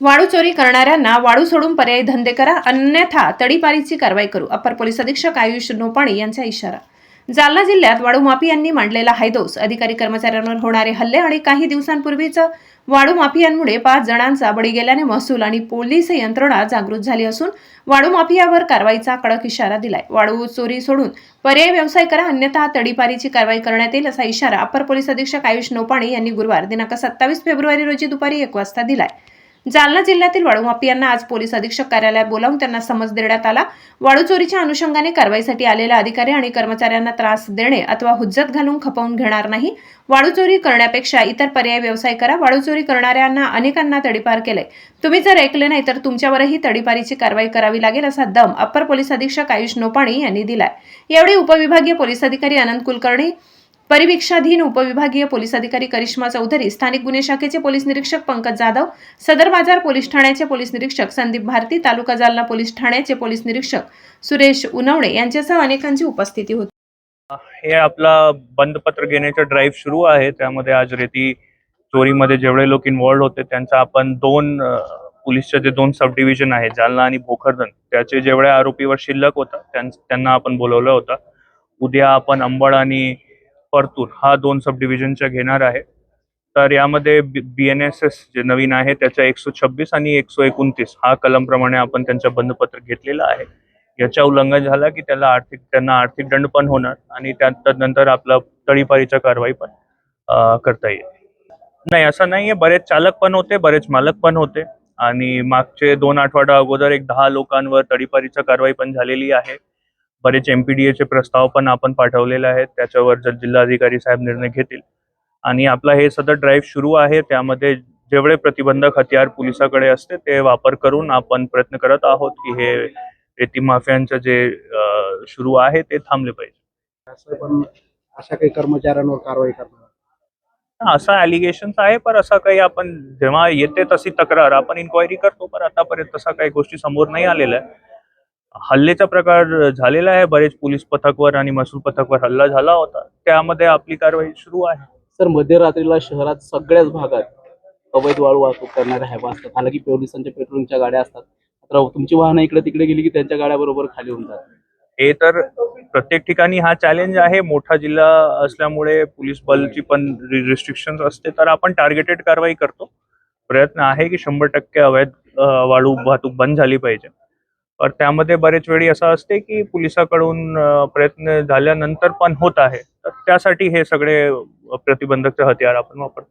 वाळू चोरी करणाऱ्यांना वाळू सोडून पर्यायी धंदे करा अन्यथा तडीपारीची कारवाई करू अप्पर पोलीस अधीक्षक आयुष नोपाणी यांचा इशारा. जालना जिल्ह्यात वाळूमाफियांनी मांडलेला हायदोस अधिकारी कर्मचाऱ्यांवर होणारे हल्ले आणि काही दिवसांपूर्वीच वाळूमाफियांमुळे पाच जणांचा बळी गेल्याने महसूल आणि पोलीस यंत्रणा जागृत झाली असून वाळूमाफियावर कारवाईचा कडक इशारा दिलाय. वाळू चोरी सोडून पर्यायी व्यवसाय करा अन्यथा तडीपारीची कारवाई करण्यात येईल असा इशारा अप्पर पोलीस अधीक्षक आयुष नोपाणी यांनी गुरुवार दिनांक सत्तावीस फेब्रुवारी रोजी दुपारी एक वाजता दिलाय. जालना जिल्ह्यातील वाळूमापी यांना आज पोलीस अधीक्षक कार्यालयात बोलावून त्यांना समज देण्यात आला. वाळू चोरीच्या अनुषंगाने कारवाईसाठी आलेल्या अधिकारी आणि कर्मचाऱ्यांना त्रास देणे अथवा हुज्जत घालून खपवून घेणार नाही. वाळू चोरी करण्यापेक्षा इतर पर्याय व्यवसाय करा. वाळू चोरी करणाऱ्यांना अनेकांना तडीपार केलंय. तुम्ही जर ऐकले नाही तर तुमच्यावरही तडीपारीची कारवाई करावी लागेल असा दम अप्पर पोलीस अधीक्षक आयुष नोपाणी यांनी दिलाय. यावेळी उपविभागीय पोलीस अधिकारी अनंत कुलकर्णी परिवीक्षाधीन उपविभागीय पोलीस अधिकारी करिश्मा चौधरी स्थानिक गुन्हे शाखेचे पोलीस निरीक्षक पंकज जाधव सदर बाजार पोलीस ठाण्याचे पोलीस निरीक्षक संदीप भारती तालुका जालना पोलीस ठाण्याचे पोलीस निरीक्षक सुरेश उनवणे यांच्यासह अनेकांची उपस्थिती होती. हे आपला बंदपत्र घेण्याचा ड्राईव्ह सुरू आहे. त्यामध्ये आज रेती चोरीमध्ये जेवढे लोक इन्वॉल्ड होते त्यांचा आपण दोन अ, पोलीसचे जे दोन सब डिव्हिजन आहे जालना आणि भोकरदन त्याचे जेवढ्या आरोपीवर शिल्लक होता त्यांना आपण बोलवलं होतं. उद्या आपण अंबड आणि परतूर हा दोन सब डिव्हिजनच्या घेणार आहे. तर यामध्ये बी एन एस एस जे नवीन आहे त्याच्या एकशे छब्बीस आणि एकशे एकोणतीस हा कलमप्रमाणे आपण त्यांचं बंदपत्र घेतलेलं आहे. याच्या उल्लंघन झाला की त्याला आर्थिक त्यांना आर्थिक दंड पण होणार आणि त्यानंतर नंतर आपलं तडीपारीच्या कारवाई पण करता येईल. नाही असं नाहीये. बरेच चालक पण होते बरेच मालक पण होते आणि मागचे दोन आठवडा अगोदर एक दहा लोकांवर तडीपारीच्या कारवाई पण झालेली आहे. बरेच एमपीडीएचे प्रस्ताव पण आपण पाठवलेले आहेत. त्याच्यावर जर जिल्हाधिकारी साहेब निर्णय घेतील. आणि आपला हे सदर ड्राईव्ह सुरू आहे त्यामध्ये जेवढे प्रतिबंधक हत्यार पोलिसाकडे असते ते वापर करून आपण प्रयत्न करत आहोत की हे रेती माफियांचं जे सुरू आहे ते थांबले पाहिजे. अशा काही कर्मचाऱ्यांवर कारवाई करणार असं ॲलिगेशन आहे पण असं काही आपण जेव्हा येते तशी तक्रार आपण इन्क्वायरी करतो पण आतापर्यंत तसा काही गोष्टी समोर नाही आलेल्या. आहे हल्लेचा प्रकार झालेला आहे. बरेच पोलीस पथकवर आणि महसूल पथकवर हल्ला झाला होता. त्यामध्ये आपली कारवाई सुरू आहे. सर मध्यरात्रीला शहरात सगळ्याच भागात अवैध वाळू वाहतूक करणाऱ्या हॅबा असतात. हालाकी पोलिसांच्या पेट्रोलिंगच्या गाड्या असतात. मात्र तुमची वाहनं इकडे तिकडे गेली की त्यांच्या गाड्या बरोबर खाली होऊन जातात. हे तर प्रत्येक ठिकाणी हा चॅलेंज आहे. मोठा जिल्हा असल्यामुळे पोलीस बलची पण रिस्ट्रिक्शन असते. तर आपण टार्गेटेड कारवाई करतो. प्रयत्न आहे की शंभर टक्के अवैध वाळू वाहतूक बंद झाली पाहिजे. त्यामध्ये बरेच वेळी असं असते की पोलिसाकडून प्रयत्न झाल्यानंतर पण होत आहे. तर त्यासाठी हे सगळे प्रतिबंधक हत्यार आपण वापरतो.